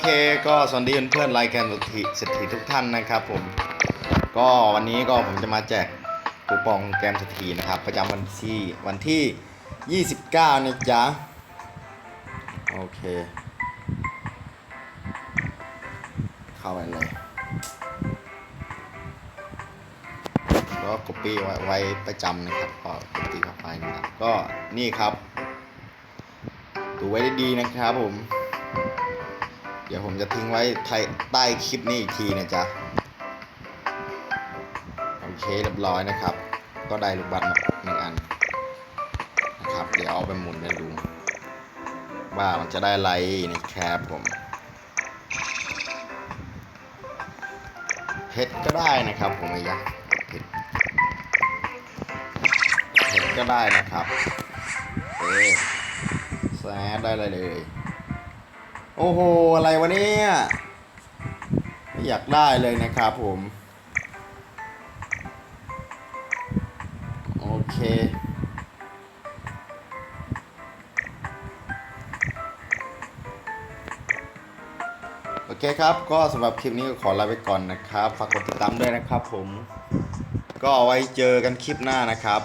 เคก็สวัสดีเพื่อนๆรายการสถิสถิทุกท่านนะครับผม ก็วันนี้ก็ผมจะมาแจกคูปองแกมสถีนะครับ ประจำวันที่วันที่ 29นะจ๊ะโอเค เข้าไปเลยก็กดปี้ไว้ไว้ประจำนะครับก็กดตีเข้าไปนะครับก็นี่ครับ ดูไว้ได้ดีนะครับผม เดี๋ยวผมจะทิ้งไว้ใต้คลิปนี้อีกทีนะจ๊ะ โอเคเรียบร้อยนะครับ ก็ได้ลูกบัตรมาหนึ่งอันนะครับ เดี๋ยวเอาไปหมุนกันดู ว่ามันจะได้อะไรนะครับผมเพชรก็ได้นะครับผมไอ้ยักษ์เพชรเพชรก็ได้นะครับ เอ๊แซดได้เลยเลย โอ้โห อะไรวะเนี่ย ไม่อยากได้เลยนะครับผม โอเค โอเคครับ ก็สำหรับคลิปนี้ก็ขอลาไปก่อนนะครับ ฝากกดติดตามด้วยนะครับผม ก็เอาไว้เจอกันคลิปหน้านะครับ